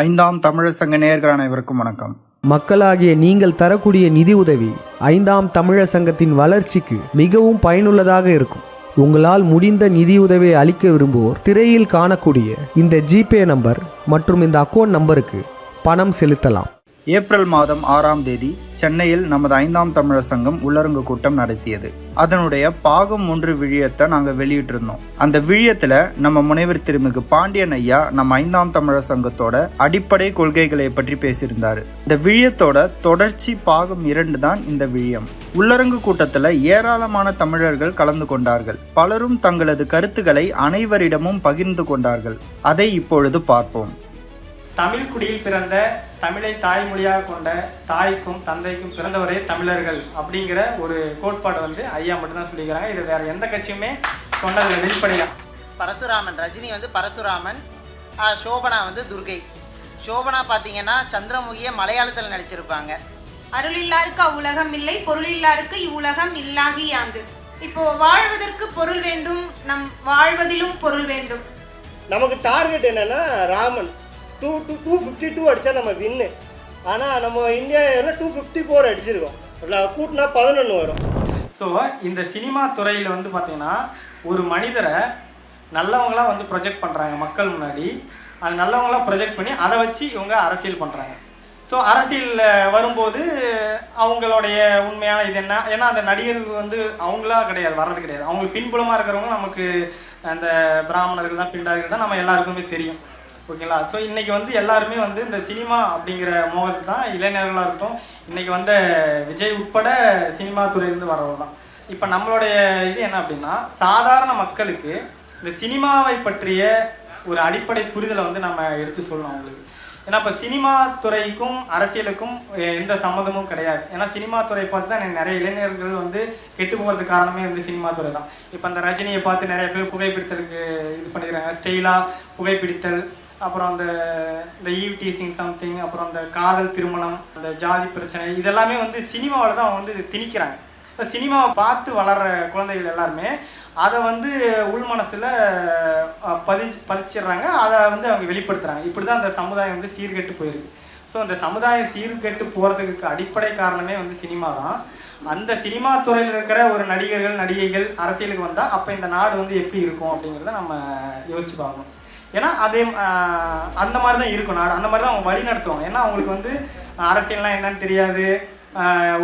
ஐந்தாம் தமிழர் சங்க நேயர்கள் அனைவருக்கும் வணக்கம். மக்களாகிய நீங்கள் தரக்கூடிய நிதி உதவி ஐந்தாம் தமிழர் சங்கத்தின் வளர்ச்சிக்கு மிகவும் பயனுள்ளதாக இருக்கும். உங்களால் முடிந்த நிதியுதவியை அளிக்க விரும்புவோர் திரையில் காணக்கூடிய இந்த ஜிபே நம்பர் மற்றும் இந்த அக்கௌண்ட் நம்பருக்கு பணம் செலுத்தலாம். ஏப்ரல் மாதம் ஆறாம் தேதி சென்னையில் நமது ஐந்தாம் தமிழர் சங்கம் உள்ளரங்கு கூட்டம் நடத்தியது. அதனுடைய பாகம் ஒன்று விழியத்தை நாங்கள் வெளியிட்டிருந்தோம். அந்த விழியத்தில் நம்ம முனைவர் திருமிகு பாண்டியன் ஐயா நம்ம ஐந்தாம் தமிழர் சங்கத்தோட அடிப்படை கொள்கைகளை பற்றி பேசியிருந்தார். இந்த விழியத்தோட தொடர்ச்சி பாகம் இரண்டு தான் இந்த விழியம். உள்ளரங்கு கூட்டத்தில் ஏராளமான தமிழர்கள் கலந்து கொண்டார்கள். பலரும் தங்களது கருத்துக்களை அனைவரிடமும் பகிர்ந்து கொண்டார்கள். அதை இப்பொழுது பார்ப்போம். தமிழ் குடியில் பிறந்த தமிழை தாய்மொழியாக கொண்ட தாய்க்கும் தந்தைக்கும் பிறந்தவரே தமிழர்கள் அப்படிங்கிற ஒரு கோட்பாடு வந்து ஐயா மட்டும்தான் சொல்லிக்கிறாங்க. இது வேற எந்த கட்சியுமே சொன்னதில்லை வெளிப்படையா பரசுராமன் ரஜினி வந்து பரசுராமன் சோபனா வந்து துர்கை. சோபனா பார்த்தீங்கன்னா சந்திரமுகியை மலையாளத்தில் நடிச்சிருப்பாங்க. அருளில்லாருக்கு அவ்வுலகம் இல்லை பொருளில்லாருக்கு இவ்வுலகம் இல்லாகி யாங்கு. இப்போ வாழ்வதற்கு பொருள் வேண்டும் நம் வாழ்வதிலும் பொருள் வேண்டும். நமக்கு டார்கெட் என்னன்னா Raman. Two two two fifty two அடித்தா நம்ம வின்னு ஆனால் நம்ம இந்தியாவில் டூ ஃபிஃப்டி ஃபோர் அடிச்சிருக்கோம். கூட்டினா பதினொன்று வரும். ஸோ இந்த சினிமா துறையில் வந்து பார்த்தீங்கன்னா ஒரு மனிதரை நல்லவங்களா வந்து ப்ரொஜெக்ட் பண்ணுறாங்க மக்கள் முன்னாடி. அது நல்லவங்களாக ப்ரொஜெக்ட் பண்ணி அதை வச்சு இவங்க அரசியல் பண்ணுறாங்க ஸோ அரசியலில் வரும்போது அவங்களுடைய உண்மையான இது என்ன? ஏன்னா அந்த நடிகர்கள் வந்து அவங்களா கிடையாது வர்றது கிடையாது. அவங்களுக்கு பின்புலமாக இருக்கிறவங்க நமக்கு அந்த பிராமணர்கள் தான் பிண்டார்கள் தான் நம்ம எல்லாருக்குமே தெரியும். ஓகேங்களா? ஸோ இன்றைக்கி வந்து எல்லாருமே வந்து இந்த சினிமா அப்படிங்கிற மோகத்தை தான் இளைஞர்களாக இருக்கட்டும் இன்றைக்கி வந்த விஜய் உட்பட சினிமா துறையிலேருந்து வரவங்க தான். இப்போ நம்மளுடைய இது என்ன அப்படின்னா சாதாரண மக்களுக்கு இந்த சினிமாவை பற்றிய ஒரு அடிப்படை புரிதலை வந்து நம்ம எடுத்து சொல்லணும் அவங்களுக்கு. ஏன்னா இப்போ சினிமா துறைக்கும் அரசியலுக்கும் எந்த சம்மந்தமும் கிடையாது. ஏன்னா சினிமா துறை பார்த்து தான் எனக்கு நிறைய இளைஞர்கள் வந்து கெட்டு போகிறதுக்கு காரணமே வந்து சினிமா துறை தான். இப்போ அந்த ரஜினியை பார்த்து நிறைய பேர் புகைப்பிடித்தலுக்கு இது பண்ணிக்கிறாங்க. ஸ்டைலாக புகைப்பிடித்தல் அப்புறம் அந்த இந்த ஈவ் டீசிங் சம்திங் அப்புறம் அந்த காதல் திருமணம் அந்த ஜாதி பிரச்சனை இதெல்லாமே வந்து சினிமாவில் தான் அவங்க வந்து திணிக்கிறாங்க. இப்போ சினிமாவை பார்த்து வளர்கிற குழந்தைகள் எல்லாருமே அதை வந்து உள் மனசில் பதிச்சு பதிச்சிடுறாங்க. அதை வந்து அவங்க வெளிப்படுத்துகிறாங்க இப்படி தான் அந்த சமுதாயம் வந்து சீர்கெட்டு போயிருக்கு. ஸோ அந்த சமுதாயம் சீர்கெட்டு போகிறதுக்கு அடிப்படை காரணமே வந்து சினிமா தான். அந்த சினிமா துறையில் இருக்கிற ஒரு நடிகர்கள் நடிகைகள் அரசியலுக்கு வந்தால் அப்போ இந்த நாடு வந்து எப்படி இருக்கும் அப்படிங்கிறத நம்ம யோசிச்சு பார்க்கணும். ஏன்னா அதே அந்த மாதிரி தான் இருக்கும் நாடு அந்த மாதிரி தான் அவங்க வழி நடத்துவாங்க. ஏன்னா அவங்களுக்கு வந்து அரசியல்லாம் என்னன்னு தெரியாது.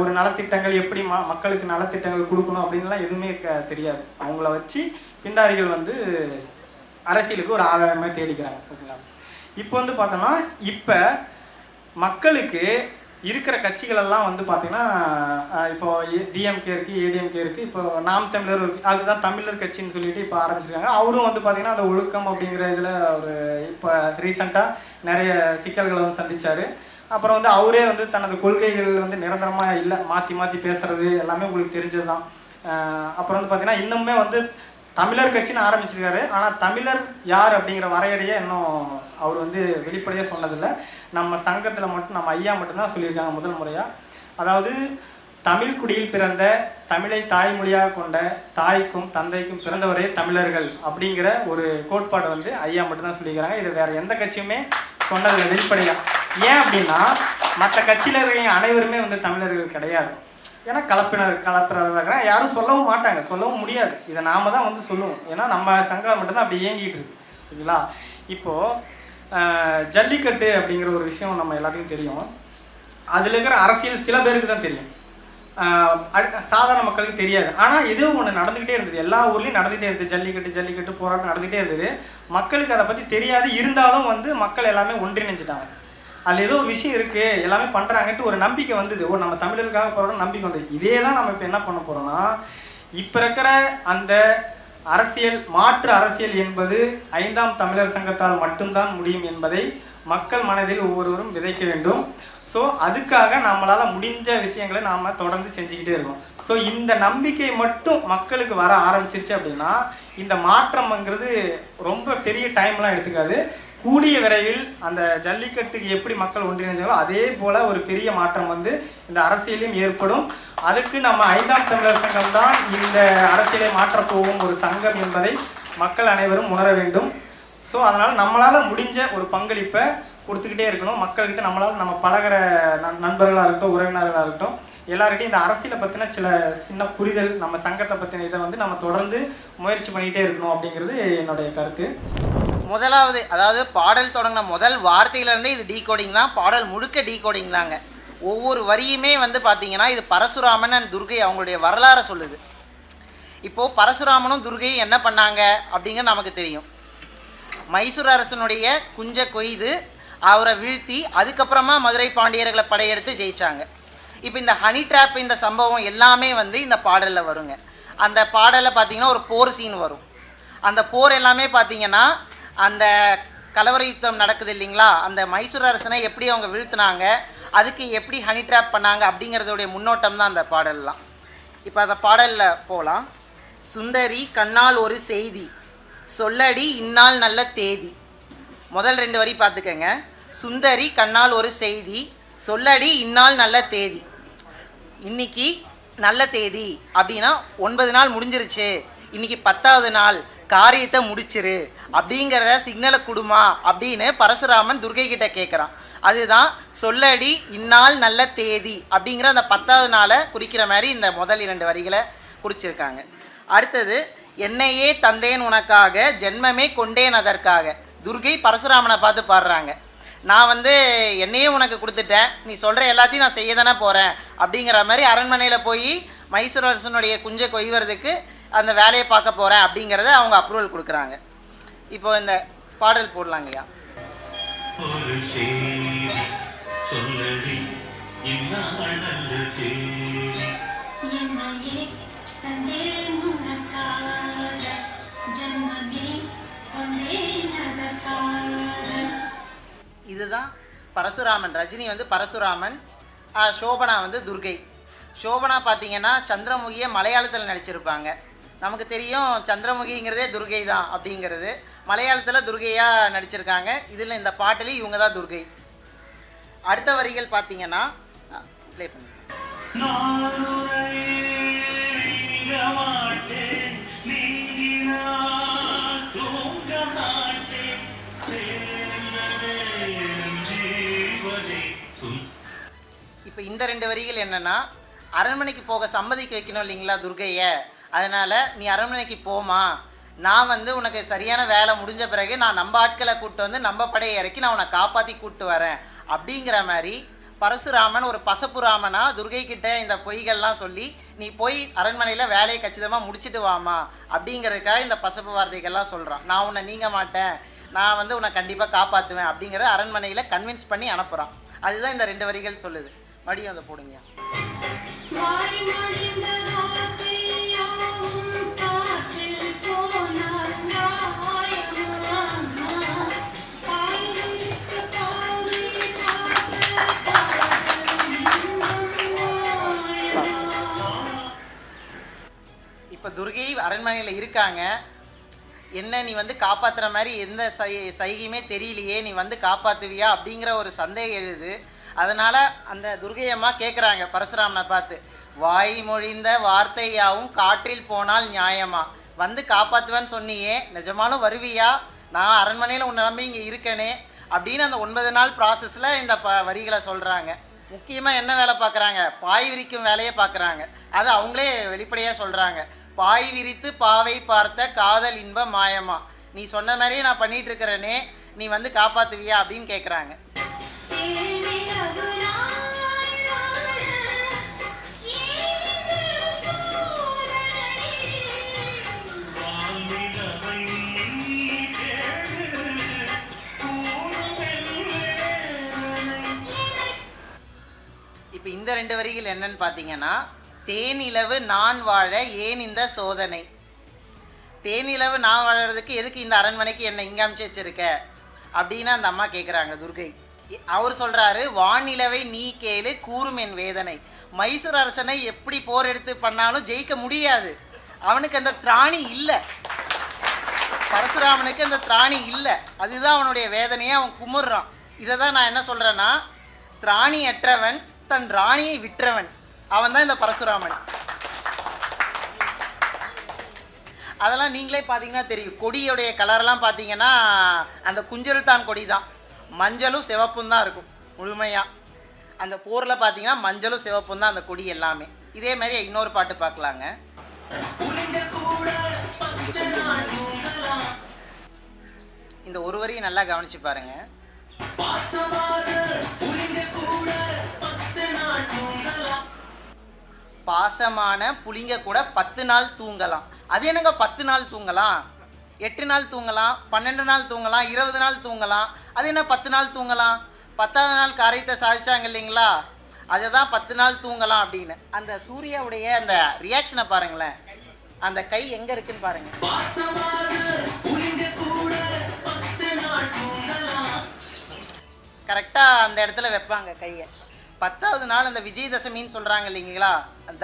ஒரு நலத்திட்டங்கள் எப்படி ம மக்களுக்கு நலத்திட்டங்கள் கொடுக்கணும் அப்படின்லாம் எதுவுமே க தெரியாது. அவங்கள வச்சு பிண்டாரிகள் வந்து அரசியலுக்கு ஒரு ஆதாரமாக தேடிக்கிறாங்க. ஓகேங்களா? இப்போ வந்து பார்த்தோம்னா இப்போ மக்களுக்கு இருக்கிற கட்சிகள் எல்லாம் வந்து பார்த்தீங்கன்னா இப்போ டிஎம்கே இருக்குது ஏடிஎம்கே இருக்குது இப்போ நாம் தமிழர் இருக்குது அதுதான் தமிழர் கட்சின்னு சொல்லிட்டு இப்போ ஆரம்பிச்சிருக்காங்க. அவரும் வந்து பார்த்தீங்கன்னா அந்த ஒழுக்கம் அப்படிங்கிற இதில் ஒரு இப்போ ரீசண்டாக நிறைய சிக்கல்களை வந்து சந்தித்தார் அப்புறம் வந்து அவரே வந்து தனது கொள்கைகள் வந்து நிரந்தரமாக இல்லை. மாற்றி மாற்றி பேசுறது எல்லாமே உங்களுக்கு தெரிஞ்சது தான் அப்புறம் வந்து பார்த்தீங்கன்னா இன்னுமே வந்து தமிழர் கட்சின்னு ஆரம்பிச்சிருக்காரு. ஆனால் தமிழர் யார் அப்படிங்கிற வரையறையை இன்னும் அவர் வந்து வெளிப்படையாக சொன்னதில்லை. நம்ம சங்கத்தில் மட்டும் நம்ம ஐயா மட்டும்தான் சொல்லியிருக்காங்க முதல் முறையாக அதாவது தமிழ் குடியில் பிறந்த தமிழை தாய்மொழியாக கொண்ட தாய்க்கும் தந்தைக்கும் பிறந்தவரே தமிழர்கள் அப்படிங்கிற ஒரு கோட்பாடு வந்து ஐயா மட்டும்தான் சொல்லியிருக்காங்க. இது வேறு எந்த கட்சியுமே சொன்னதில்லை வெளிப்படையாக ஏன் அப்படின்னா மற்ற கட்சியில் இருக்கிற அனைவருமே வந்து தமிழர்கள் கிடையாது. ஏன்னா கலப்பினர் கலப்பினராக யாரும் சொல்லவும் மாட்டாங்க. சொல்லவும் முடியாது. இதை நாம தான் வந்து சொல்லுவோம். ஏன்னா நம்ம சங்கம் மட்டும்தான் அப்படி இயங்கிட்டு இருக்கு. சரிங்களா? இப்போது ஜல்லிக்கட்டு அப்படிங்கிற ஒரு விஷயம் நம்ம எல்லாத்துக்கும் தெரியும். அதில் இருக்கிற அரசியல் சில பேருக்கு தான் தெரியும். அடு- சாதாரண மக்களுக்கு தெரியாது. ஆனால் ஏதோ ஒன்று நடந்துக்கிட்டே இருந்தது. எல்லா ஊர்லேயும் நடந்துகிட்டே இருந்தது. ஜல்லிக்கட்டு ஜல்லிக்கட்டு போராட்டம் நடந்துகிட்டே இருந்தது. மக்களுக்கு அதை பற்றி தெரியாது. இருந்தாலும் வந்து மக்கள் எல்லாமே ஒன்றிணைஞ்சிட்டாங்க. அதில் ஏதோ ஒரு விஷயம் இருக்குது எல்லாமே பண்ணுறாங்கன்ட்டு ஒரு நம்பிக்கை வந்தது. ஓ நம்ம தமிழருக்காக போகிறோம் நம்பிக்கை வந்தது. இதே தான் நம்ம இப்போ என்ன பண்ண போகிறோம்னா இப்போ இருக்கிற அந்த அரசியல் மாற்று அரசியல் என்பது ஐந்தாம் தமிழர் சங்கத்தால் மட்டும்தான் முடியும் என்பதை மக்கள் மனதில் ஒவ்வொருவரும் விதைக்க வேண்டும். ஸோ அதுக்காக நம்மளால் முடிஞ்ச விஷயங்களை நாம் தொடர்ந்து செஞ்சுக்கிட்டே இருக்கோம். ஸோ இந்த நம்பிக்கை மட்டும் மக்களுக்கு வர ஆரம்பிச்சிருச்சு அப்படின்னா இந்த மாற்றம்ங்கிறது ரொம்ப பெரிய டைம்லாம் எடுத்துக்காது. கூடிய விரைவில் அந்த ஜல்லிக்கட்டுக்கு எப்படி மக்கள் ஒன்றிணைஞ்சாங்களோ அதே போல் ஒரு பெரிய மாற்றம் வந்து இந்த அரசியலையும் ஏற்படும். அதுக்கு நம்ம ஐந்தாம் தமிழர் சங்கம் தான் இந்த அரசியலை மாற்றப் போகும் ஒரு சங்கம் என்பதை மக்கள் அனைவரும் உணர வேண்டும். ஸோ அதனால் நம்மளால் முடிஞ்ச ஒரு பங்களிப்பை கொடுத்துக்கிட்டே இருக்கணும். மக்கள்கிட்ட நம்மளால் நம்ம பழகிற நண் நண்பர்களாக இருக்கட்டும் உறவினர்களாக இருக்கட்டும் எல்லார்கிட்டையும் இந்த அரசியலை பற்றின சில சின்ன புரிதல் நம்ம சங்கத்தை பற்றின இதை வந்து நம்ம தொடர்ந்து முயற்சி பண்ணிகிட்டே இருக்கணும் அப்படிங்கிறது என்னுடைய கருத்து. முதலாவது அதாவது பாடல் தொடங்கின முதல் வார்த்தையிலேருந்தே இது டீகோடிங் தான். பாடல் முழுக்க டீகோடிங் தாங்க. ஒவ்வொரு வரியுமே வந்து பார்த்தீங்கன்னா இது பரசுராமன் அண்ட் துர்கை அவங்களுடைய வரலாறை சொல்லுது. இப்போது பரசுராமனும் துர்கையும் என்ன பண்ணாங்க அப்படிங்கிறது நமக்கு தெரியும். மைசூர் அரசனுடைய குஞ்ச கொய்து அவரை வீழ்த்தி அதுக்கப்புறமா மதுரை பாண்டியர்களை படையெடுத்து ஜெயிச்சாங்க. இப்போ இந்த ஹனி ட்ராப் இந்த சம்பவம் எல்லாமே வந்து இந்த பாடலில் வருங்க. அந்த பாடலில் பார்த்தீங்கன்னா ஒரு போர் சீன் வரும். அந்த போர் எல்லாமே பார்த்தீங்கன்னா அந்த கலவர யுத்தம் நடக்குது இல்லைங்களா? அந்த மைசூர் அரசனை எப்படி அவங்க வீழ்த்தினாங்க? அதுக்கு எப்படி ஹனி ட்ராப் பண்ணாங்க? அப்படிங்கிறதோடைய முன்னோட்டம் தான் அந்த பாடல்லாம். இப்போ அந்த பாடலில் போகலாம் சுந்தரி கண்ணால் ஒரு செய்தி. சொல்லடி இந்நாள் நல்ல தேதி. முதல் ரெண்டு வரி பார்த்துக்கங்க. சுந்தரி கண்ணால் ஒரு செய்தி. சொல்லடி இந்நாள் நல்ல தேதி. இன்னைக்கு நல்ல தேதி அப்படின்னா ஒன்பது நாள் முடிஞ்சிருச்சு. இன்னைக்கு பத்தாவது நாள். காரியத்தை முடிச்சிரு அப்படிங்கிற சிக்னலை கொடுமா அப்படின்னு பரசுராமன் துர்கை கிட்ட கேட்குறான் அதுதான் சொல்லடி இந்நாள் நல்ல தேதி அப்படிங்கிற அந்த பத்தாவது நாளை குறிக்கிற மாதிரி இந்த முதல் இரண்டு வரிகளை குறிச்சிருக்காங்க. அடுத்தது என்னையே தந்தேன் உனக்காக ஜென்மமே கொண்டேன் அதற்காக. துர்கை பரசுராமனை பார்த்து பாடுறாங்க. நான் வந்து என்னையே உனக்கு கொடுத்துட்டேன் நீ சொல்கிற எல்லாத்தையும் நான் செய்ய தானே போகிறேன் அப்படிங்கிற மாதிரி அரண்மனையில் போய் மைசூர் அரசனுடைய குஞ்சை கொய்வறதுக்கு அந்த வேலையை பார்க்க போகிறேன் அப்படிங்கிறத அவங்க அப்ரூவல் கொடுக்குறாங்க. இப்போ இந்த பாடல் கொண்டேன் அதற்காக இதுதான் பரசுராமன் ரஜினி வந்து பரசுராமன் சோபனா வந்து துர்கை. சோபனா பார்த்தீங்கன்னா சந்திரமுகியை மலையாளத்தில் நடிச்சிருப்பாங்க. நமக்கு தெரியும் சந்திரமுகிங்கிறதே துர்கை தான் அப்படிங்கிறது. மலையாளத்தில் துர்கையாக நடிச்சிருக்காங்க. இதில் இந்த பாட்டிலையும் இவங்க தான் துர்கை. அடுத்த வரிகள் பார்த்தீங்கன்னா ப்ளே இப்போ இந்த ரெண்டு வரிகள் என்னென்னா அரண்மனைக்கு போக சம்மதிக்க வைக்கணும் இல்லைங்களா துர்கையை? அதனால் நீ அரண்மனைக்கு போமா நான் வந்து உனக்கு சரியான வேலை முடிஞ்ச பிறகு நான் நம்ம ஆட்களை கூப்பிட்டு வந்து நம்ம படையை இறக்கி நான் உன்னை காப்பாற்றி கூப்பிட்டு வரேன். அப்படிங்கிற மாதிரி பரசுராமன் ஒரு பசப்புராமனா துர்கை கிட்ட இந்த பொய்கள்லாம் சொல்லி நீ போய் அரண்மனையில் வேலையை கச்சிதமாக முடிச்சுட்டு வாமா அப்படிங்கிறதுக்காக இந்த பசப்பு வார்த்தைகள்லாம் சொல்கிறான் நான் உன்னை நீங்க மாட்டேன். நான் வந்து உன்னை கண்டிப்பாக காப்பாற்றுவேன் அப்படிங்கிறத அரண்மனையில் கன்வின்ஸ் பண்ணி அனுப்புகிறான் அதுதான் இந்த ரெண்டு வரிகள் சொல்லுது. மறுபடியும் அதை போடுங்க இப்போ துர்கை அரண்மனையில் இருக்காங்க. என்ன நீ வந்து காப்பாற்றுற மாதிரி எந்த சை சைகையுமே தெரியலையே நீ வந்து காப்பாற்றுவியா அப்படிங்கிற ஒரு சந்தேகம் எழுது. அதனால் அந்த துர்கையம்மா கேட்குறாங்க பரசுராமனை பார்த்து வாய் மொழிந்த வார்த்தையாவும் காற்றில் போனால் நியாயமா? வந்து காப்பாற்றுவேன்னு சொன்னியே நிஜமாலும் வருவியா? நான் அரண்மனையில் உன்னை நம்பி இங்கே இருக்கனே? அப்படின்னு அந்த ஒன்பது நாள் ப்ராசஸில் இந்த ப வரிகளை சொல்கிறாங்க முக்கியமாக என்ன வேலை பார்க்குறாங்க? பாய் விரிக்கும் வேலையை பார்க்குறாங்க. அது அவங்களே வெளிப்படையாக சொல்கிறாங்க பாய் விரித்து பாவை பார்த்த காதல் இன்ப மாயமா? நீ சொன்ன மாதிரியே நான் பண்ணிட்டு இருக்கிறேனே நீ வந்து காப்பாற்றுவியா அப்படின்னு கேட்குறாங்க இந்த ரெண்டு வரிகள் என்னன்னு பார்த்தீங்கன்னா தேனிலவு நான் வாழ ஏன் இந்த சோதனை? தேனிலவு நான் வாழறதுக்கு எதுக்கு இந்த அரண்மனைக்கு என்னை இங்கே அமுச்சு வச்சிருக்க? அப்படின்னு அந்த அம்மா கேட்குறாங்க துர்கை. அவர் சொல்கிறாரு வானிலவை நீ கேளு கூறும் என் வேதனை. மைசூர் அரசனை எப்படி போர் எடுத்து பண்ணாலும் ஜெயிக்க முடியாது. அவனுக்கு அந்த திராணி இல்லை. பரசுராமனுக்கு அந்த திராணி இல்லை. அதுதான் அவனுடைய வேதனையை அவன் குமுறுறான். இதை தான் நான் என்ன சொல்கிறேன்னா திராணி அற்றவன் தன் ராணியை விற்றவன். அவன் தான் இந்த பரசுராமன். அதெல்லாம் நீங்களே பார்த்தீங்கன்னா தெரியும். கொடியுடைய கலர்லாம் பார்த்தீங்கன்னா அந்த குஞ்சல்தான் கொடி தான் மஞ்சளும் சிவப்பும் தான் இருக்கும் முழுமையாக அந்த போரில் பார்த்தீங்கன்னா மஞ்சளும் சிவப்பும் தான் அந்த கொடி எல்லாமே. இதே மாதிரி இன்னொரு பாட்டு பார்க்கலாங்க இந்த ஒரு வரியை நல்லா கவனிச்சு பாருங்கள் பாசமான புளிங்க கூட பத்து நாள் தூங்கலாம். அது என்னங்க பத்து நாள் தூங்கலாம்? எட்டு நாள் தூங்கலாம் பன்னெண்டு நாள் தூங்கலாம் இருபது நாள் தூங்கலாம். அது என்ன பத்து நாள் தூங்கலாம்? பத்தாவது நாள் காரியத்தை சாதிச்சாங்க இல்லைங்களா? அதை தான் பத்து நாள் தூங்கலாம் அப்படின்னு. அந்த சூர்யாவுடைய அந்த ரியாக்ஷனை பாருங்களேன். அந்த கை எங்கே இருக்குன்னு பாருங்கள் கரெக்டாக அந்த இடத்துல வைப்பாங்க கையை. பத்தாவது நாள் அந்த விஜயதசமின்னு சொல்கிறாங்க இல்லைங்களா?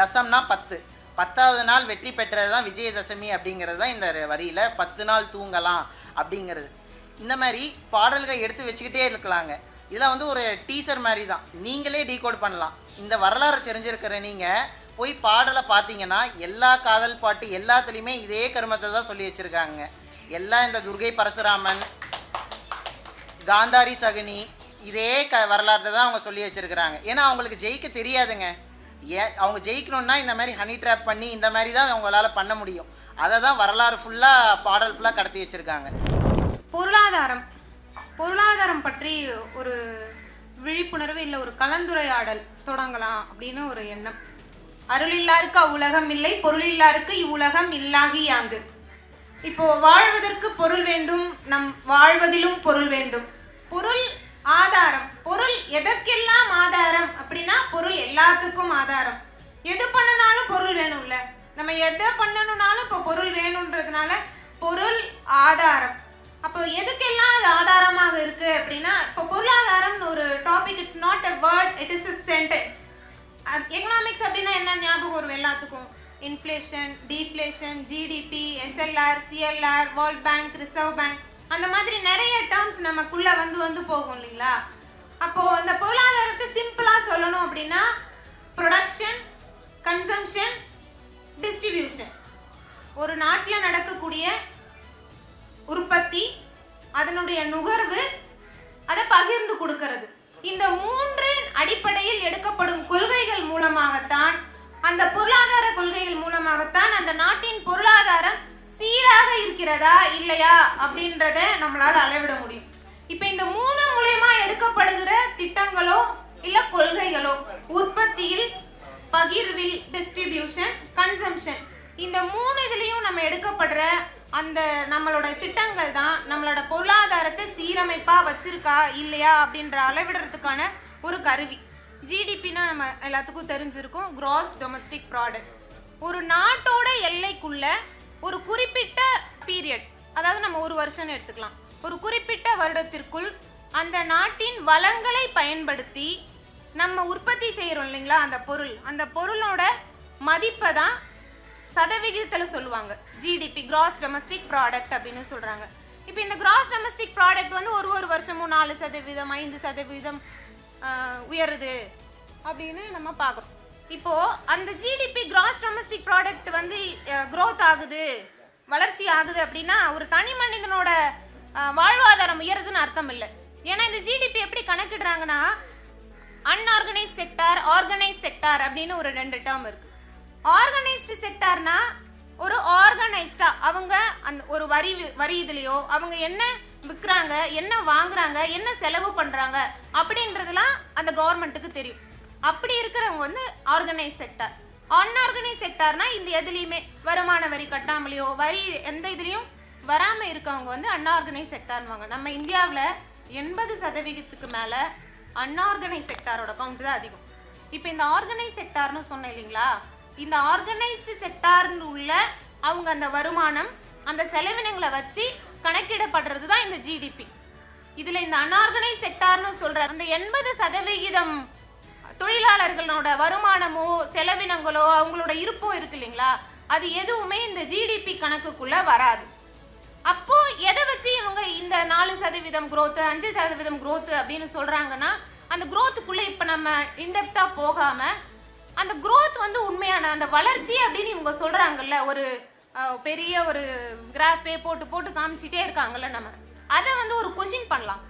தசம்னா பத்து. பத்தாவது நாள் வெற்றி பெற்றது தான் விஜயதசமி அப்படிங்கிறது தான் இந்த வரியில் பத்து நாள் தூங்கலாம் அப்படிங்கிறது. இந்த மாதிரி பாடல்கள் எடுத்து வச்சுக்கிட்டே இருக்கலாங்க. இதெல்லாம் வந்து ஒரு டீசர் மாதிரி தான். நீங்களே டீகோட் பண்ணலாம். இந்த வரலாறு தெரிஞ்சிருக்கிற நீங்கள் போய் பாடலை பார்த்தீங்கன்னா எல்லா காதல் பாட்டு எல்லாத்துலேயுமே இதே கருமத்தை தான் சொல்லி வச்சுருக்காங்க. எல்லாம் இந்த துர்கை பரசுராமன் காந்தாரி சகுனி இதே க வரலாறு தான் அவங்க சொல்லி வச்சுருக்கிறாங்க. ஏன்னா அவங்களுக்கு ஜெயிக்க தெரியாதுங்க. ஏ அவங்க ஜெயிக்கணும்னா இந்த மாதிரி ஹனி ட்ராப் பண்ணி இந்த மாதிரி தான் அவங்களால பண்ண முடியும். அதை தான் வரலாறு ஃபுல்லாக பாடல் ஃபுல்லாக கடத்தி வச்சுருக்காங்க. பொருளாதாரம். பொருளாதாரம் பற்றி ஒரு விழிப்புணர்வு இல்லை ஒரு கலந்துரையாடல் தொடங்கலாம் அப்படின்னு ஒரு எண்ணம். அருளில்லாருக்கு அவ்வுலகம் இல்லை பொருளில்லாருக்கு இவ்வுலகம் இல்லாகி யாங்கு இப்போ வாழ்வதற்கு பொருள் வேண்டும் நம் வாழ்வதிலும் பொருள் வேண்டும். பொருள் ஆதாரம். பொருள் எதற்கெல்லாம் ஆதாரம்? அப்படின்னா பொருள் எல்லாத்துக்கும் ஆதாரம். எது பண்ணனாலும் பொருள் வேணும்ல. நம்ம எதை பண்ணணும்னாலும் இப்போ பொருள் வேணுன்றதுனால பொருள் ஆதாரம். அப்போ எதுக்கெல்லாம் அது ஆதாரமாக இருக்கு அப்படின்னா இப்போ பொருளாதாரம்னு ஒரு topic it's not a word it is a sentence economics அப்படின்னா என்ன ஞாபகம் வரும் எல்லாத்துக்கும்? Inflation deflation GDP SLR CLR world bank reserve bank அந்த மாதிரி நிறைய டேர்ம்ஸ் நமக்குள்ள வந்து வந்து போகும் இல்லைங்களா? அப்போ இந்த பொருளாதாரத்தை சிம்பிளா சொல்லணும் அப்படின்னா ப்ரொடக்ஷன் கன்சம்ஷன் டிஸ்ட்ரிபியூஷன் ஒரு நாட்டில் நடக்கக்கூடிய உற்பத்தி அதனுடைய நுகர்வு அதை பகிர்ந்து கொடுக்கறது. இந்த மூன்றின் அடிப்படையில் எடுக்கப்படும் கொள்கைகள் மூலமாகத்தான் அந்த பொருளாதார கொள்கைகள் மூலமாகத்தான் அந்த நாட்டின் பொருளாதாரம் சீராக இருக்கிறதா இல்லையா அப்படின்றத நம்மளால அளவிட முடியும். இப்போ இந்த மூணு மூலயமா எடுக்கப்படுகிற திட்டங்களோ இல்ல கொள்கைகளோ உற்பத்தியில் பகிர்வில் டிஸ்ட்ரிபியூஷன் கன்சம்ஷன் இந்த மூணு இதுலயும் நம்ம எடுக்கப்படுற அந்த நம்மளோட திட்டங்கள் தான் நம்மளோட பொருளாதாரத்தை சீரமைப்பா வச்சிருக்கா இல்லையா அப்படின்ற அளவிடுறதுக்கான ஒரு கருவி. ஜிடிபினா நம்ம எல்லாத்துக்கும் தெரிஞ்சிருக்கும் கிராஸ் டொமஸ்டிக் ப்ராடக்ட் ஒரு நாட்டோட எல்லைக்குள்ள ஒரு குறிப்பிட்ட பீரியட் அதாவது நம்ம ஒரு வருஷம்னு எடுத்துக்கலாம். ஒரு குறிப்பிட்ட வருடத்திற்குள் அந்த நாட்டின் வளங்களை பயன்படுத்தி நம்ம உற்பத்தி செய்கிறோம் இல்லைங்களா அந்த பொருள். அந்த பொருளோட மதிப்பை தான் சதவிகிதத்தில் சொல்லுவாங்க. ஜிடிபி கிராஸ் டொமஸ்டிக் ப்ராடக்ட் அப்படின்னு சொல்கிறாங்க இப்போ இந்த கிராஸ் டொமஸ்டிக் ப்ராடக்ட் வந்து ஒரு ஒரு வருஷமும் நாலு சதவீதம் ஐந்து சதவீதம் உயருது அப்படின்னு நம்ம பார்க்குறோம். இப்போ அந்த ஜிடிபி கிராஸ் டொமஸ்டிக் ப்ராடக்ட் வந்து க்ரோத் ஆகுது வளர்ச்சி ஆகுது அப்படின்னா ஒரு தனி மனிதனோட வாழ்வாதாரம் உயருதுன்னு அர்த்தம் இல்லை. ஏன்னா இந்த ஜிடிபி எப்படி கணக்கிடுறாங்கன்னா அன்ஆர்கனைஸ் செக்டார் ஆர்கனைஸ் செக்டார் அப்படின்னு ஒரு ரெண்டு டேர்ம் இருக்கு. ஆர்கனைஸ்டு செக்டார்னா ஒரு ஆர்கனைஸ்டா அவங்க அந்த ஒரு வரி வரி இதுலயோ அவங்க என்ன விற்கிறாங்க என்ன வாங்குறாங்க என்ன செலவு பண்றாங்க அப்படின்றதுலாம் அந்த கவர்மெண்ட்டுக்கு தெரியும். அப்படி இருக்கிறவங்க வந்து ஆர்கனைஸ் செக்டார் அன்ஆர்கனைஸ் செக்டார்னா இந்த எதுலேயுமே வருமான வரி கட்டாமலையோ வரி எந்த இதுலேயும் வராமல் இருக்கவங்க வந்து அன்ஆர்கனைஸ் செக்டார்வாங்க நம்ம இந்தியாவில் எண்பது சதவிகிதத்துக்கு மேலே அன்ஆர்கனைஸ் செக்டாரோட கவுண்ட் தான் அதிகம். இப்போ இந்த ஆர்கனைஸ் செக்டார்னு சொன்னேன் இல்லைங்களா? இந்த ஆர்கனைஸ்டு செக்டார்னு உள்ள அவங்க அந்த வருமானம் அந்த செலவினங்களை வச்சு கணக்கிடப்படுறது தான் இந்த ஜிடிபி இதில் இந்த அன்ஆர்கனைஸ் செக்டார்னு சொல்கிற அந்த எண்பது சதவிகிதம் தொழிலாளர்களோட வருமானமோ செலவினங்களோ அவங்களோட இருப்போ இருக்கு இல்லைங்களா? அது எதுவுமே இந்த ஜிடிபி கணக்குக்குள்ள வராது. அப்போ எதை வச்சு இவங்க இந்த நாலு சதவீதம் குரோத்து அஞ்சு சதவீதம் குரோத்து அப்படின்னு சொல்றாங்கன்னா அந்த குரோத்துக்குள்ள இப்ப நம்ம இன்டெப்தா போகாம அந்த குரோத் வந்து உண்மையான அந்த வளர்ச்சி அப்படின்னு இவங்க சொல்றாங்கல்ல ஒரு பெரிய ஒரு கிராஃபே போட்டு போட்டு காமிச்சிட்டே இருக்காங்கல்ல நம்ம. அதை வந்து ஒரு கொஷின் பண்ணலாம்.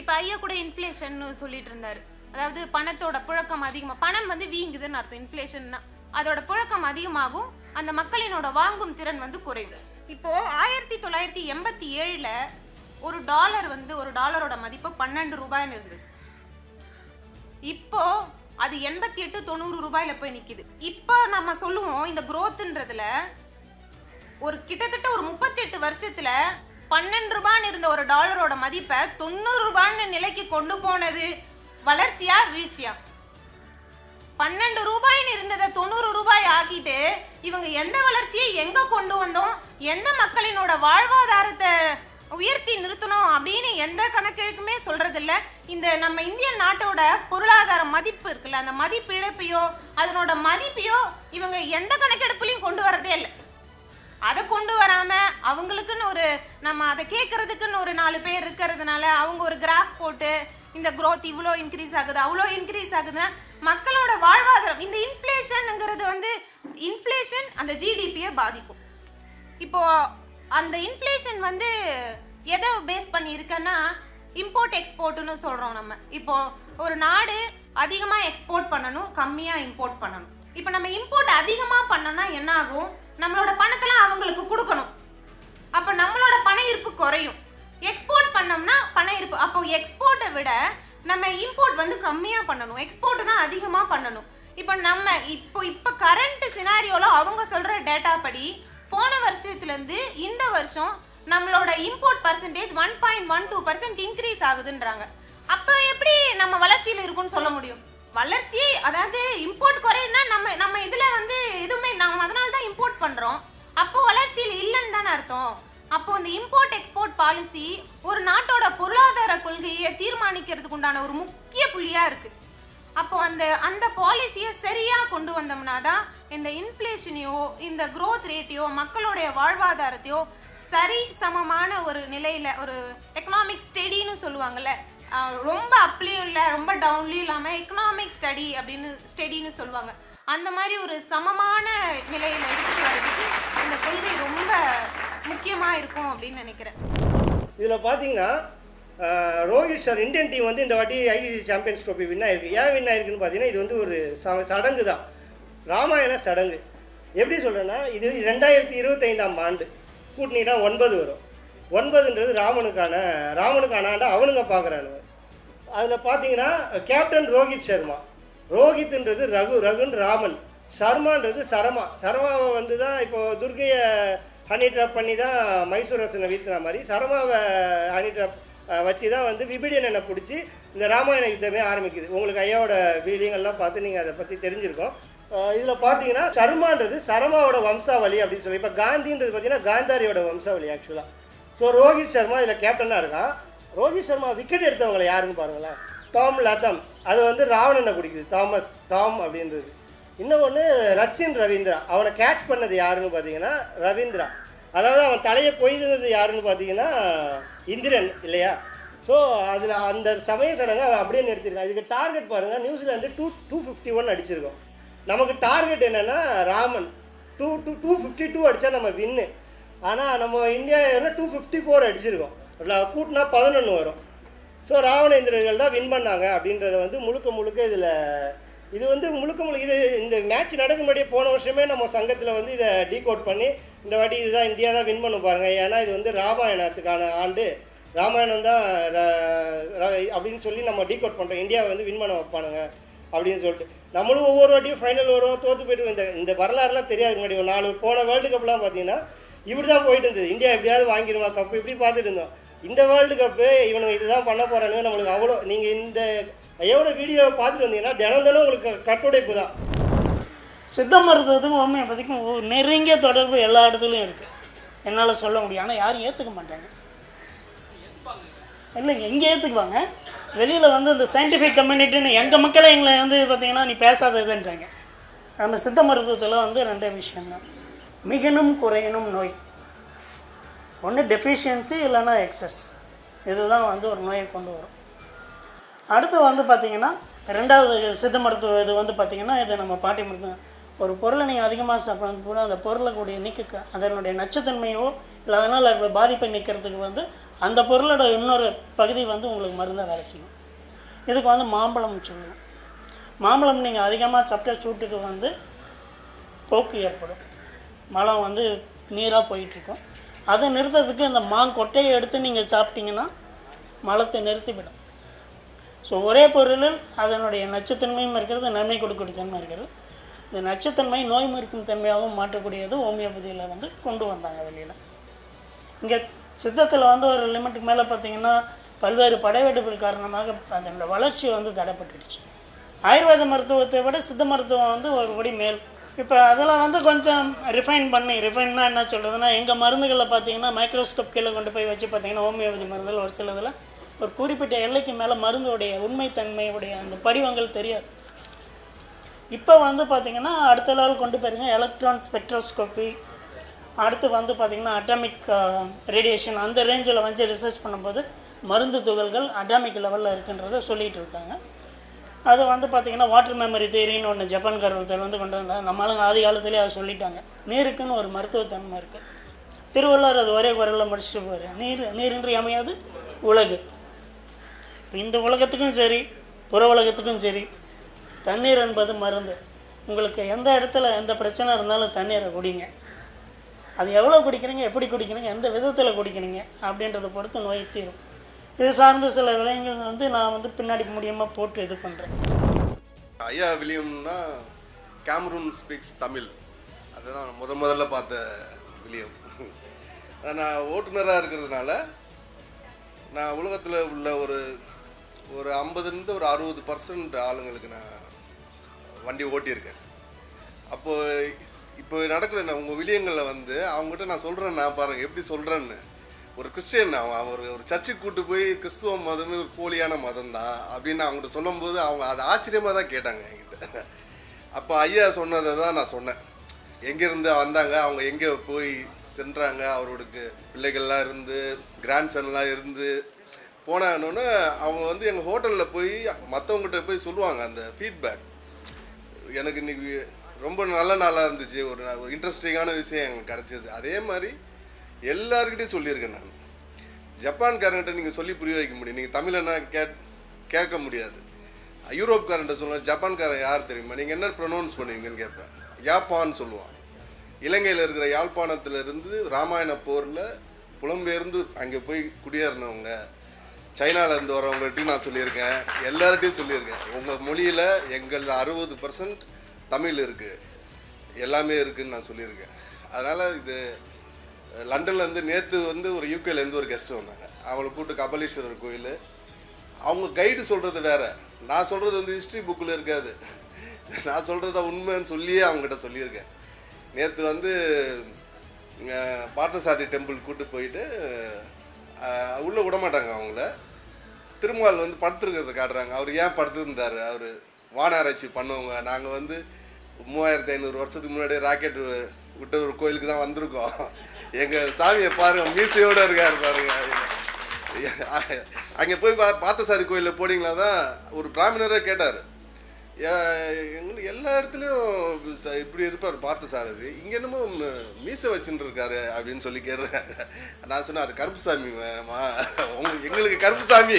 இப்போ ஐயா கூட இன்ஃப்ளேஷன் சொல்லிட்டு இருந்தாரு. அதாவது பணத்தோட புழக்கம் அதிகமாக பணம் வந்து வீங்குதுன்னு அர்த்தம் இன்ஃப்ளேஷன்னா அதோட புழக்கம் அதிகமாகும் அந்த மக்களினோட வாங்கும் திறன் வந்து குறையும் இப்போ ஆயிரத்தி தொள்ளாயிரத்தி எண்பத்தி ஏழில் ஒரு டாலர் வந்து ஒரு டாலரோட மதிப்பு பன்னெண்டு ரூபாய்னு இருந்தது. இப்போ அது எண்பத்தி எட்டு தொண்ணூறு ரூபாயில போய் நிக்குது. இப்போ நம்ம சொல்லுவோம் இந்த growthன்றதுல ஒரு கிட்டத்தட்ட ஒரு முப்பத்தெட்டு வருஷத்துல பன்னெண்டு ரூபான்னு இருந்த ஒரு டாலரோட மதிப்பை தொண்ணூறு ரூபான்னு நிலைக்கு கொண்டு போனது வளர்ச்சியா வீழ்ச்சியா? பன்னெண்டு ரூபாய்னு இருந்ததை தொண்ணூறு ரூபாய் ஆக்கிட்டு இவங்க எந்த வளர்ச்சியை எங்க கொண்டு வந்தோம் எந்த மக்களினோட வாழ்வாதாரத்தை உயர்த்தி நிறுத்தணும் அப்படின்னு எந்த கணக்கெழுக்குமே சொல்றது இல்ல இந்த நம்ம இந்திய நாட்டோட பொருளாதார மதிப்பு இருக்குல்ல அந்த மதிப்பு இழப்பையோ அதனோட மதிப்பையோ இவங்க எந்த கணக்கெடுப்புலையும் கொண்டு வரதே இல்லை. அதை கொண்டு வராமல் அவங்களுக்குன்னு ஒரு நம்ம அதை கேட்கறதுக்குன்னு ஒரு நாலு பேர் இருக்கிறதுனால அவங்க ஒரு கிராஃப் போட்டு இந்த க்ரோத் இவ்வளோ இன்க்ரீஸ் ஆகுது அவ்வளோ இன்க்ரீஸ் ஆகுதுன்னா மக்களோட வாழ்வாதாரம் இந்த இன்ஃப்ளேஷனுங்கிறது வந்து இன்ஃப்ளேஷன் அந்த ஜிடிபியை பாதிக்கும். இப்போ அந்த இன்ஃப்ளேஷன் வந்து எதை பேஸ் பண்ணியிருக்கேன்னா இம்போர்ட் எக்ஸ்போர்ட்னு சொல்கிறோம் நம்ம. இப்போ ஒரு நாடு அதிகமாக எக்ஸ்போர்ட் பண்ணணும் கம்மியாக இம்போர்ட் பண்ணணும். இப்போ நம்ம இம்போர்ட் அதிகமாக பண்ணோம்னா என்ன ஆகும் நம்மளோட பணத்தெல்லாம் அவங்களுக்கு கொடுக்கணும். அப்போ நம்மளோட பண இருப்பு குறையும். எக்ஸ்போர்ட் பண்ணோம்னா பணம் இருப்பு. அப்போ எக்ஸ்போர்ட்டை விட நம்ம இம்போர்ட் வந்து கம்மியாக பண்ணணும். எக்ஸ்போர்ட் தான் அதிகமாக பண்ணணும். இப்போ நம்ம இப்போ இப்போ கரண்ட் சினாரியோவில் அவங்க சொல்கிற டேட்டா படி போன வருஷத்துலேருந்து இந்த வருஷம் நம்மளோட import percentage one point one two percent increase ஆகுதுன்றாங்க. அப்போ எப்படி நம்ம வளர்ச்சியில் இருக்கும்னு சொல்ல முடியும்? வளர்ச்சி அதாவது இம்போர்ட் குறையுதுன்னா நம்ம நம்ம இதில் வந்து எதுவுமே நம்ம அதனால தான் இம்போர்ட் பண்ணுறோம் அப்போ வளர்ச்சியில் இல்லைன்னு தானே அர்த்தம். அப்போ இந்த இம்போர்ட் எக்ஸ்போர்ட் பாலிசி ஒரு நாட்டோட பொருளாதார கொள்கையை தீர்மானிக்கிறதுக்கு உண்டான ஒரு முக்கிய புள்ளியா இருக்கு. அப்போ அந்த அந்த பாலிசியை சரியா கொண்டு வந்தோம்னா தான் இந்த இன்ஃப்ளேஷனையோ இந்த க்ரோத் ரேட்டையோ மக்களுடைய வாழ்வாதாரத்தையோ சரி சமமான ஒரு நிலையில ஒரு எக்கனாமிக் ஸ்டடின்னு சொல்லுவாங்கல்ல ரொம்ப அப்லேயும் இல்லை ரொம்ப டவுன்லேயும் இல்லாமல் எக்கனாமிக் ஸ்டடி அப்படின்னு ஸ்டடின்னு சொல்லுவாங்க. அந்த மாதிரி ஒரு சமமான நிலையில் எடுத்துட்டு வரதுக்கு இந்த கொள்கை ரொம்ப முக்கியமாக இருக்கும் அப்படின்னு நினைக்கிறேன். இதில் பார்த்தீங்கன்னா ரோஹித் சார் இந்தியன் டீம் வந்து இந்த வாட்டி ஐசிசி சாம்பியன்ஸ் ட்ரோஃபி வின் ஆயிருக்கு. ஏன் வின் ஆயிருக்குன்னு பார்த்தீங்கன்னா இது வந்து ஒரு ச- சடங்கு தான். ராமாயண சடங்கு. எப்படி சொல்கிறேன்னா இது ரெண்டாயிரத்தி இருபத்தைந்தாம் ஆண்டு. கூட்டினா ஒன்பது வரும். ஒன்பதுன்றது ராமனுக்கான ராமனுக்கான ஆண்டை அவனுங்க பார்க்குறானுங்க அதில் பார்த்தீங்கன்னா கேப்டன் ரோஹித் சர்மா. ரோஹித்ன்றது ரகு ரகுன் ராமன். சர்மான்றது சரமா. சரமாவை வந்து தான் இப்போ துர்கையை ஹனி ட்ராப் பண்ணி தான் மைசூர் ரசனை வீழ்த்தின மாதிரி சரமாவை ஹனி ட்ராப் வச்சு தான் வந்து விபிடியனை பிடிச்சி இந்த ராமாயண யுத்தமே ஆரம்பிக்குது. உங்களுக்கு ஐயாவோட வீடியோங்கள்லாம் பார்த்து நீங்கள் அதை பற்றி தெரிஞ்சிருக்கோம். இதில் பார்த்தீங்கன்னா சர்மான்றது சரமாவோட வம்சாவளி அப்படின்னு சொல்லி இப்போ காந்தின்றது பார்த்தீங்கன்னா காந்தாரியோட வம்சாவளி ஆக்சுவலாக ஸோ ரோஹித் சர்மா இதில் கேப்டனாக இருக்கான். ரோஹித் சர்மா விக்கெட் எடுத்தவங்களை யாருன்னு பாருங்களேன். Tom Latham. அது வந்து ராவணனை பிடிக்குது. தாமஸ் டாம் அப்படின்றது. இன்னொன்று ரச்சின் ரவீந்திரா. அவனை கேட்ச் பண்ணது யாருன்னு பார்த்தீங்கன்னா ரவீந்திரா. அதாவது அவன் தலையை கொய்தது யாருன்னு பார்த்தீங்கன்னா இந்திரன் இல்லையா? ஸோ அதில் அந்த சமய சடங்கை அவன் அப்படியே நிறுத்திருக்கான் இதுக்கு டார்கெட் பாருங்கள் New Zealand two two fifty one அடிச்சிருக்கோம். நமக்கு டார்கெட் என்னென்னா Raman. Two two two fifty two அடித்தா நம்ம வின்னு ஆனால் நம்ம இந்தியா டூ ஃபிஃப்டி ஃபோர் அடிச்சிருக்கோம். கூட்டினா பதினொன்று வரும். ஸோ ராவணேந்திரர்கள் தான் வின் பண்ணாங்க அப்படின்றத வந்து முழுக்க முழுக்க இதில் இது வந்து முழுக்க முழுக்க இது இந்த மேட்ச் நடக்கும் முன்னாடியே போன வருஷமே நம்ம சங்கத்தில் வந்து இதை டீகோட் பண்ணி இந்த வாட்டி இதுதான் இந்தியா தான் வின் பண்ண பாருங்கள் ஏன்னா இது வந்து ராமாயணத்துக்கான ஆண்டு. ராமாயணம் தான் ர- அப்படின்னு சொல்லி நம்ம டீகோட் பண்ணுறோம் இந்தியாவை வந்து வின் பண்ண வைப்பானுங்க அப்படின்னு சொல்லிட்டு. நம்மளும் ஒவ்வொரு வாட்டியும் ஃபைனல் வரும் தோற்று போயிட்டு இந்த இந்த வரலாறுலாம் தெரியாது முன்னாடி ஒரு நாலு போன வேர்ல்டு கப்லாம் பார்த்தீங்கன்னா இப்படி தான் போயிட்டு இருந்தது. இந்தியா எப்படியாவது வாங்கிடுமா கப்பு இப்படி பார்த்துட்டு இருந்தோம். இந்த வேர்ல்டு கப்பு இவனுங்க இதுதான் பண்ண போகிறானுங்க நம்மளுக்கு அவ்வளோ நீங்கள் இந்த எவ்வளோ வீடியோவை பார்த்துட்டு வந்தீங்கன்னா தினம் தினம் உங்களுக்கு கட்டுடைப்பு தான். சித்த மருத்துவத்துக்கும் ஹோமியோபதிக்கும் ஒரு நெருங்கிய தொடர்பு எல்லா இடத்துலையும் இருக்குது என்னால் சொல்ல முடியும். ஆனால் யாரும் ஏற்றுக்க மாட்டாங்க. இல்லைங்க எங்கே ஏற்றுக்குவாங்க வெளியில் வந்து இந்த சயின்டிஃபிக் கம்யூனிட்டின்னு எங்கள் மக்களை எங்களை வந்து பார்த்தீங்கன்னா நீ பேசாததுன்றாங்க நம்ம சித்த மருத்துவத்தில் வந்து ரெண்டே விஷயம்தான். மிகனும் குறையணும் நோய். ஒன்று டெஃபிஷியன்சி இல்லைன்னா எக்ஸஸ் இதுதான் வந்து ஒரு நோயை கொண்டு வரும். அடுத்து வந்து பார்த்திங்கன்னா ரெண்டாவது சித்த மருத்துவ இது வந்து பார்த்திங்கன்னா இது நம்ம பாட்டி மருத்துவம் ஒரு பொருளை நீங்கள் அதிகமாக சாப்பிட்றது பூரா அந்த பொருளை கூடிய நீக்க அதனுடைய நச்சுத்தன்மையோ இல்லை அதனால் இருக்கிற பாதிப்பை நிற்கிறதுக்கு வந்து அந்த பொருளோட இன்னொரு பகுதி வந்து உங்களுக்கு மருந்தாக வேலை செய்யும். இதுக்கு வந்து மாம்பழம் சொல்லுவோம். மாம்பழம் நீங்கள் அதிகமாக சாப்பிட்டா சூட்டுக்கு வந்து போக்கு ஏற்படும். மலம் வந்து நீராக போயிட்டுருக்கும். அதை நிறுத்துறதுக்கு இந்த மாங்கொட்டையை எடுத்து நீங்கள் சாப்பிட்டீங்கன்னா மலத்தை நிறுத்திவிடும். ஸோ ஒரே பொருளில் அதனுடைய நச்சுத்தன்மையும் இருக்கிறது நன்மை கொடுக்கக்கூடிய தன்மை இருக்கிறது. இந்த நச்சுத்தன்மை நோய் மறுக்கும் தன்மையாகவும் மாற்றக்கூடியது ஹோமியோபதியில் வந்து கொண்டு வந்தாங்க வெளியில். இங்கே சித்தத்தில் வந்து ஒரு லிமிட்டுக்கு மேலே பார்த்தீங்கன்னா பல்வேறு படைவெடுப்புகள் காரணமாக அதனோட வளர்ச்சி வந்து தடைப்பட்டுடுச்சு. ஆயுர்வேத மருத்துவத்தை விட சித்த மருத்துவம் வந்து ஒரு படி மேல். இப்போ அதெல்லாம் வந்து கொஞ்சம் ரிஃபைன் பண்ணி ரிஃபைன்னா என்ன சொல்கிறதுனா எங்கள் மருந்துகளில் பார்த்தீங்கன்னா மைக்ரோஸ்கோப் கீழே கொண்டு போய் வச்சு பார்த்தீங்கன்னா ஹோமியோபதி மருந்துகள் ஒரு சிலதில் ஒரு குறிப்பிட்ட எல்லைக்கு மேலே மருந்துடைய உண்மைத்தன்மையுடைய அந்த படிவங்கள் தெரியாது. இப்போ வந்து பார்த்திங்கன்னா அடுத்த லெவல் கொண்டு போயிருங்க எலக்ட்ரான் ஸ்பெக்ட்ரோஸ்கோப்பி அடுத்து வந்து பார்த்திங்கன்னா அட்டாமிக் ரேடியேஷன் அந்த ரேஞ்சில் வந்து ரிசர்ச் பண்ணும்போது மருந்து துகள்கள் அட்டாமிக் லெவலில் இருக்குன்றதை சொல்லிகிட்டு இருக்காங்க. அது வந்து பார்த்திங்கன்னா வாட்டர் மெமரி தேரின்னு ஒன்று ஜப்பான்கார் ஒருத்தர் வந்து கொண்டு வந்தாங்க. நம்மளுங்க ஆதி காலத்துலேயே அதை சொல்லிட்டாங்க. நீருக்குன்னு ஒரு மருத்துவத்தன்மை இருக்குது திருவள்ளுவர் அது ஒரே குரலில் முடிச்சுட்டு போகிறார் நீர் நீரின்றி அமையாது உலகு. இந்த உலகத்துக்கும் சரி புற உலகத்துக்கும் சரி தண்ணீர் என்பது மருந்து. உங்களுக்கு எந்த இடத்துல எந்த பிரச்சனை இருந்தாலும் தண்ணீரை குடிங்க. அது எவ்வளோ குடிக்கிறீங்க எப்படி குடிக்கிறீங்க எந்த விதத்தில் குடிக்கிறீங்க அப்படின்றத பொறுத்து நோய் தீரும். இது சார்ந்த சில விளையங்கள் வந்து நான் வந்து பின்னாடி மூலியமாக போட்டு இது பண்ணுறேன் ஐயா வில்லியம்னா கேமரூன் ஸ்பீக்ஸ் தமிழ். அதுதான் நான் முத முதல்ல பார்த்த வில்லியம் நான் ஓட்டுநராக இருக்கிறதுனால நான் உலகத்தில் உள்ள ஒரு ஒரு ஐம்பதுலேருந்து ஒரு அறுபது பர்சன்ட் ஆளுங்களுக்கு நான் வண்டி ஓட்டியிருக்கேன். அப்போது இப்போ நடக்கிற நான் உங்கள் விலியங்களில் வந்து அவங்ககிட்ட நான் சொல்கிறேன் நான் பாருங்கள் எப்படி சொல்கிறேன்னு ஒரு கிறிஸ்டியன் அவன் அவர் ஒரு சர்ச்சுக்கு கூட்டு போய் கிறிஸ்துவ மதமே ஒரு போலியான மதம் தான் அப்படின்னு அவங்ககிட்ட சொல்லும்போது அவங்க அது ஆச்சரியமாக தான் கேட்டாங்க என்கிட்ட. அப்போ ஐயா சொன்னதை தான் நான் சொன்னேன். எங்கேருந்து வந்தாங்க? அவங்க எங்கே போய் சென்றாங்க? அவரோடுக்கு பிள்ளைகள்லாம் இருந்து கிராண்ட்சன்லாம் இருந்து போனாங்கன்னு அவங்க வந்து எங்கள் ஹோட்டலில் போய் மற்றவங்ககிட்ட போய் சொல்லுவாங்க அந்த ஃபீட்பேக் எனக்கு இன்னைக்கு ரொம்ப நல்ல நாளாக இருந்துச்சு. ஒரு ஒரு இன்ட்ரெஸ்டிங்கான விஷயம் எங்களுக்கு கிடச்சிது. அதே மாதிரி எல்லாருக்கிட்டையும் சொல்லியிருக்கேன் நான். ஜப்பான்காரங்கிட்ட நீங்கள் சொல்லி புரிய வைக்க முடியும். நீங்கள் தமிழனா கே கேட்க முடியாது. யூரோப்காரன்ட்ட சொல்லலாம் ஜப்பான்காரன் யார் தெரியுமா? நீங்கள் என்ன ப்ரொனவுன்ஸ் பண்ணுவீங்கன்னு கேட்பேன். யாப்பான்னு சொல்லுவான். இலங்கையில் இருக்கிற யாழ்ப்பாணத்திலிருந்து ராமாயண போரில் புலம்பெயர்ந்து அங்கே போய் குடியேறினவங்க சைனாலேருந்து வரவங்கள்ட்டையும் நான் சொல்லியிருக்கேன். எல்லார்ட்டையும் சொல்லியிருக்கேன். உங்கள் மொழியில் எங்கள் அறுபது பர்சன்ட் தமிழ் இருக்குது எல்லாமே இருக்குதுன்னு நான் சொல்லியிருக்கேன். அதனால் இது லண்டன்லேருந்து நேற்று வந்து ஒரு யூகேலேருந்து ஒரு கெஸ்ட் வந்தாங்க. அவங்கள கூப்பிட்டு கபலீஸ்வரர் கோயில். அவங்க கைடு சொல்கிறது வேறு. நான் சொல்கிறது வந்து ஹிஸ்ட்ரி புக்கில் இருக்காது. நான் சொல்கிறத உண்மைன்னு சொல்லியே அவங்ககிட்ட சொல்லியிருக்கேன். நேற்று வந்து அஹ், பார்த்தசாரதி டெம்பிள் கூப்பிட்டு போயிட்டு உள்ளே விட மாட்டாங்க அவங்கள. திருமால் வந்து படுத்துருக்கிறத காட்டுறாங்க. அவர் ஏன் படுத்துருந்தார்? அவர் வானாராய்ச்சி பண்ணவங்க. நாங்கள் வந்து மூவாயிரத்தி ஐநூறு வருஷத்துக்கு முன்னாடி ராக்கெட் விட்ட ஒரு கோயிலுக்கு தான் வந்திருக்கோம். எங்கள் சாமியை பாருங்கள் மீசையோடு இருக்கார் பாருங்க. அங்கே போய் பா பார்த்தசாரி கோயிலில் போனீங்களா தான் ஒரு பிராமணரே கேட்டார். எங்களுக்கு எல்லா இடத்துலையும் இப்படி இருப்பார் பார்த்த சாரதி. இங்கே என்னமோ மீசை வச்சுட்டு இருக்காரு அப்படின்னு சொல்லி கேடுறாங்க நான் சொன்னேன் அது கருப்புசாமி மா உங்களுக்கு எங்களுக்கு கருப்புசாமி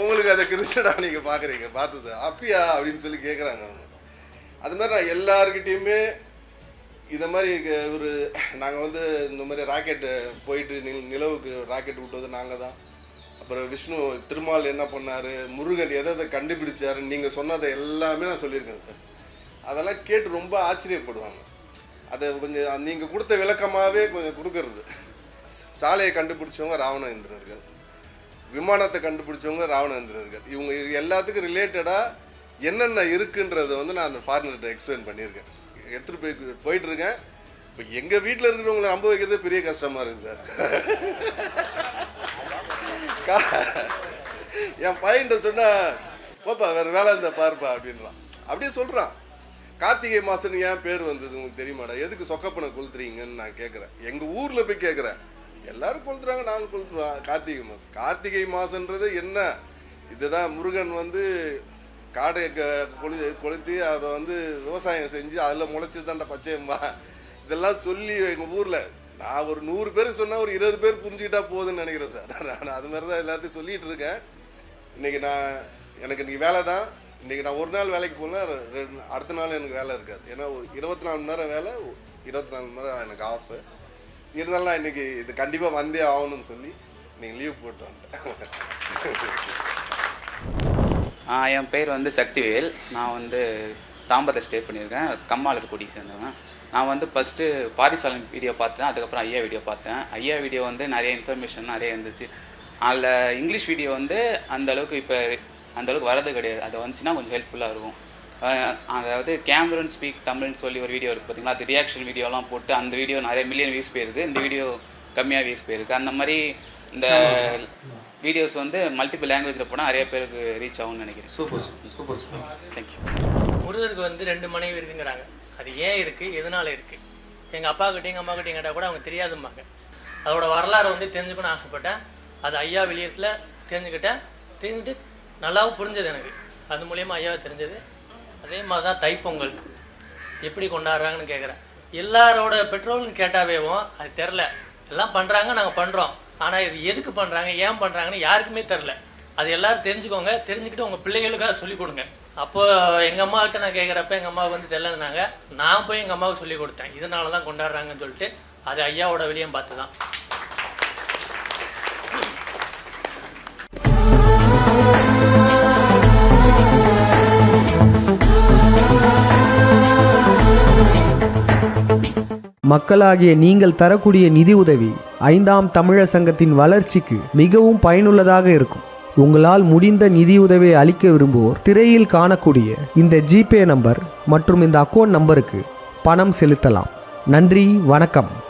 உங்களுக்கு அதை கிருஷ்ணடா நீங்கள் பார்க்குறீங்க பார்த்து சார் அப்படியா? அப்படின்னு சொல்லி கேட்குறாங்க அவங்க. அது மாதிரி நான் எல்லாருக்கிட்டேயுமே இதை மாதிரி ஒரு நாங்கள் வந்து இந்த மாதிரி ராக்கெட்டு போயிட்டு நிலவுக்கு ராக்கெட் விட்டது நாங்கள் தான். அப்புறம் விஷ்ணு திருமால் என்ன பண்ணார்? முருகன் எதை எதை கண்டுபிடிச்சாருன்னு நீங்கள் சொன்னதை எல்லாமே நான் சொல்லியிருக்கேன் சார். அதெல்லாம் கேட்டு ரொம்ப ஆச்சரியப்படுவாங்க. அதை கொஞ்சம் நீங்கள் கொடுத்த விளக்கமாகவே கொஞ்சம் கொடுக்கறது. சாலையை கண்டுபிடிச்சவங்க ராவணேந்திரர்கள். விமானத்தை கண்டுபிடிச்சவங்க ராவணேந்திரர்கள். இவங்க எல்லாத்துக்கும் ரிலேட்டடாக என்னென்ன இருக்குன்றதை வந்து நான் அந்த ஃபாரினர்கிட்ட எக்ஸ்பிளைன் பண்ணியிருக்கேன். எடுத்துகிட்டு போய் போயிட்டுருக்கேன் இப்போ எங்கள் வீட்டில் இருக்கிறவங்களை நம்ப வைக்கிறதே பெரிய கஷ்டமாக இருக்குது சார். கா- என் பையன்கிட்ட சொன்ன போப்பா வேற வேலை இருந்தா பாருப்பா அப்படின்றான். அப்படியே சொல்றான். கார்த்திகை மாதம்னு ஏன் பேர் வந்தது உங்களுக்கு தெரியுமாடா? எதுக்கு சொக்கப்பனை கொளுத்துறீங்கன்னு நான் கேட்குறேன் எங்கள் ஊரில் போய் கேட்குறேன் எல்லாரும் கொளுத்துறாங்க நாங்கள் கொளுத்துறோம் கார்த்திகை மாதம் கார்த்திகை மாதன்றது என்ன? இதுதான் முருகன் வந்து காடை க- கொளு கொளுத்தி அதை வந்து விவசாயம் செஞ்சு அதில் முளைச்சி தான்டா பச்சையம்மா. இதெல்லாம் சொல்லி எங்கள் ஊரில் நான் ஒரு நூறு பேர் சொன்னால் ஒரு இருபது பேர் புரிஞ்சுக்கிட்டா போகுதுன்னு நினைக்கிறேன் சார். நான் அது மாதிரி தான் எல்லாத்தையும் சொல்லிகிட்டு இருக்கேன். இன்றைக்கி நான் எனக்கு இன்றைக்கி வேலை தான். இன்றைக்கி நான் ஒரு நாள் வேலைக்கு போனால் அடுத்த நாள் எனக்கு வேலை இருக்காது. ஏன்னா ஒரு இருபத்தி நாலு மணி நேரம் வேலை இருபத்தி நாலு மணி நேரம் எனக்கு ஆஃபு இருந்தாலும் நான் இன்றைக்கி இது கண்டிப்பாக வந்தே ஆகணும்னு சொல்லி நீங்கள் லீவ் போட்டு வந்துட்டேன். என் பேர் வந்து சக்திவேல். நான் வந்து தாம்பரத்தை ஸ்டே பண்ணியிருக்கேன். கம்மாளக்குடி சேர்ந்தவன். நான் வந்து ஃபஸ்ட்டு பாரிசாலன் வீடியோ பார்த்தேன். அதுக்கப்புறம் ஐயா வீடியோ பார்த்தேன். ஐயா வீடியோ வந்து நிறைய இன்ஃபர்மேஷன் நிறைய இருந்துச்சு. அதில் இங்கிலீஷ் வீடியோ வந்து அந்த அளவுக்கு இப்போ அந்த அளவுக்கு வரது கிடையாது. அது வந்துச்சுன்னா கொஞ்சம் ஹெல்ப்ஃபுல்லாக இருக்கும். அதாவது கேமரன் ஸ்பீக் தமிழ்னு சொல்லி ஒரு வீடியோ இருக்குது பார்த்தீங்களா அது ரியாக்ஷன் வீடியோலாம் போட்டு அந்த வீடியோ நிறைய மில்லியன் வியூஸ் போயிருக்கு. இந்த வீடியோ கம்மியாக வியூஸ் போயிருக்கு. அந்த மாதிரி இந்த வீடியோஸ் வந்து மல்டிபிள் லாங்குவேஜில் போனால் நிறைய பேருக்கு ரீச் ஆகும்னு நினைக்கிறேன். Super super super. தேங்க்யூ முருகருக்கு வந்து ரெண்டு மனைவி இருக்குங்கிறாங்க. அது ஏன் இருக்குது எதனால இருக்குது எங்கள் அப்பா கிட்டே எங்கள் அம்மா கிட்டே கேட்டால் கூட அவங்க தெரியாதும்பாங்க. அதோட வரலாறு வந்து தெரிஞ்சுக்கணும்னு ஆசைப்பட்டேன். அது ஐயா வெளியத்தில் தெரிஞ்சுக்கிட்டேன். தெரிஞ்சுட்டு நல்லாவும் புரிஞ்சது எனக்கு. அது மூலியமாக ஐயாவை தெரிஞ்சது. அதே மாதிரி தான் தைப்பொங்கல். எப்படி கொண்டாடுறாங்கன்னு கேட்குறேன் எல்லாரோட பெட்ரோல்னு கேட்டாவேவும் அது தெரில எல்லாம் பண்ணுறாங்க நாங்கள் பண்ணுறோம் ஆனால் இது எதுக்கு பண்ணுறாங்க ஏன் பண்ணுறாங்கன்னு யாருக்குமே தெரில அது எல்லோரும் தெரிஞ்சுக்கோங்க. தெரிஞ்சுக்கிட்டு உங்கள் பிள்ளைகளுக்காக சொல்லிக் கொடுங்க. அப்போ எங்கள் அம்மா கிட்ட நான் கேட்குறப்ப எங்கள் அம்மாவுக்கு வந்து தெரிலனாங்க நான் போய் எங்கள் அம்மாவுக்கு சொல்லி கொடுத்தேன். இதனால தான் கொண்டாடுறாங்கன்னு சொல்லிட்டு அது ஐயாவோட வெளியம் பார்த்து தான் மக்களாகிய நீங்கள் தரக்கூடிய நிதி உதவி ஐந்தாம் தமிழர் சங்கத்தின் வளர்ச்சிக்கு மிகவும் பயனுள்ளதாக இருக்கும். உங்களால் முடிந்த நிதியுதவியை அளிக்க விரும்புவோர். திரையில் காணக்கூடிய இந்த ஜிபே நம்பர் மற்றும் இந்த அக்கௌண்ட் நம்பருக்கு பணம் செலுத்தலாம். நன்றி வணக்கம்.